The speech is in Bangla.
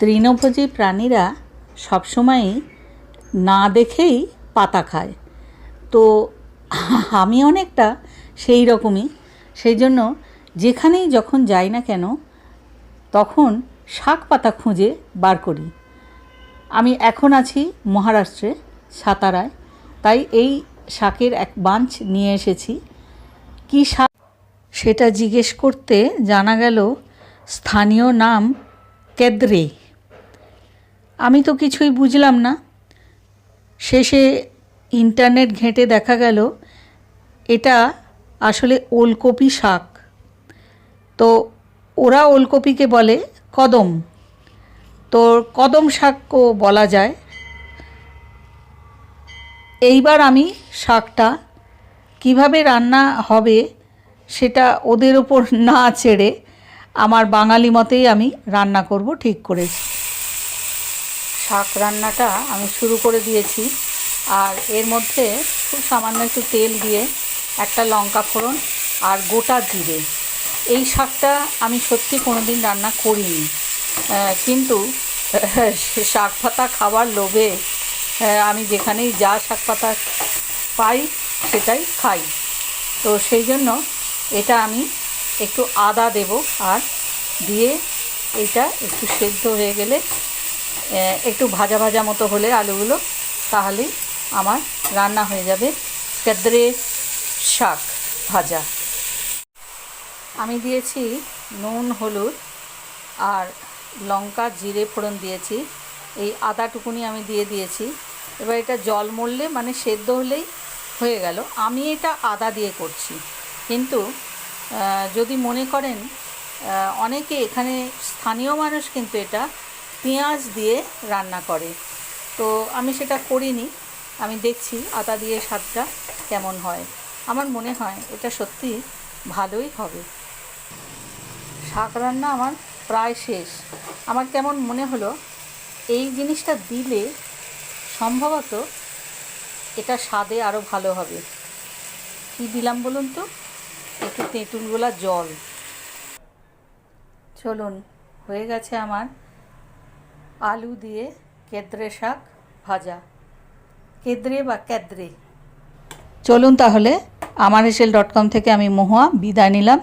তৃণভোজী প্রাণীরা সবসময়ই না দেখেই পাতা খায়। তো আমি অনেকটা সেই রকমই। সেই জন্য যেখানেই যখন যাই না কেন, তখন শাক পাতা খুঁজে বার করি। আমি এখন আছি মহারাষ্ট্রে, সাতারায়। তাই এই শাকের এক বাঞ্চ নিয়ে এসেছি। কী শাক? সেটা জিজ্ঞেস করতে জানা গেল স্থানীয় নাম কেদ্রে। আমি তো কিছুই বুঝলাম না। শেষে ইন্টারনেট ঘেঁটে দেখা গেল, এটা আসলে ওলকপি শাক। তো ওরা ওলকপিকে বলে কদম। তো কদম শাকও বলা যায়। এইবার আমি শাকটা কীভাবে রান্না হবে সেটা ওদের ওপর না ছেড়ে আমার বাঙালি মতেই আমি রান্না করব ঠিক করেছি শাক রান্নাটা আমি শুরু করে দিয়েছি। আর এর মধ্যে খুব সামান্য একটু তেল দিয়ে একটা লঙ্কা ফোড়ন আর গোটা জিরে। এই শাকটা আমি সত্যি কোনো দিন রান্না করিনি। কিন্তু শাক পাতা খাবার লোভে আমি যেখানেই যা শাক পাতা পাই সেটাই খাই। তো সেই জন্য এটা আমি একটু আদা দেব আর দিয়ে এটা একটু সেদ্ধ হয়ে গেলে একটু ভাজা ভাজা মতো হলে আলুগুলো, তাহলেই আমার রান্না হয়ে যাবে কেদ্রে শাক ভাজা। আমি দিয়েছি নুন, হলুদ আর লঙ্কা, জিরে ফোড়ন দিয়েছি। এই আদাটুকুনি আমি দিয়ে দিয়েছি। এবার এটা জল মরলে মানে সেদ্ধ হলেই হয়ে গেল। আমি এটা আদা দিয়ে করছি। কিন্তু যদি মনে করেন অনেকে এখানে স্থানীয় মানুষ কিন্তু এটা পেঁয়াজ দিয়ে রান্না করে। তো আমি সেটা করিনি, আমি দেখছি আদা দিয়ে স্বাদটা কেমন হয়। আমার মনে হয় এটা সত্যি ভালোই হবে। শাক রান্না আমার প্রায় শেষ। আমার কেমন মনে হলো, এই জিনিসটা দিলে সম্ভবত এটা স্বাদে আরও ভালো হবে। কী দিলাম বলুন তো? একটু তেঁতুলগুলা জল। চলুন, হয়ে গেছে আমার আলু দিয়ে কেদ্রে শাক ভাজা। কেদ্রে বা ক্যাদ্রে। চলুন তাহলে আমার এসেল ডট কম থেকে আমি মহুয়া বিদায় নিলাম।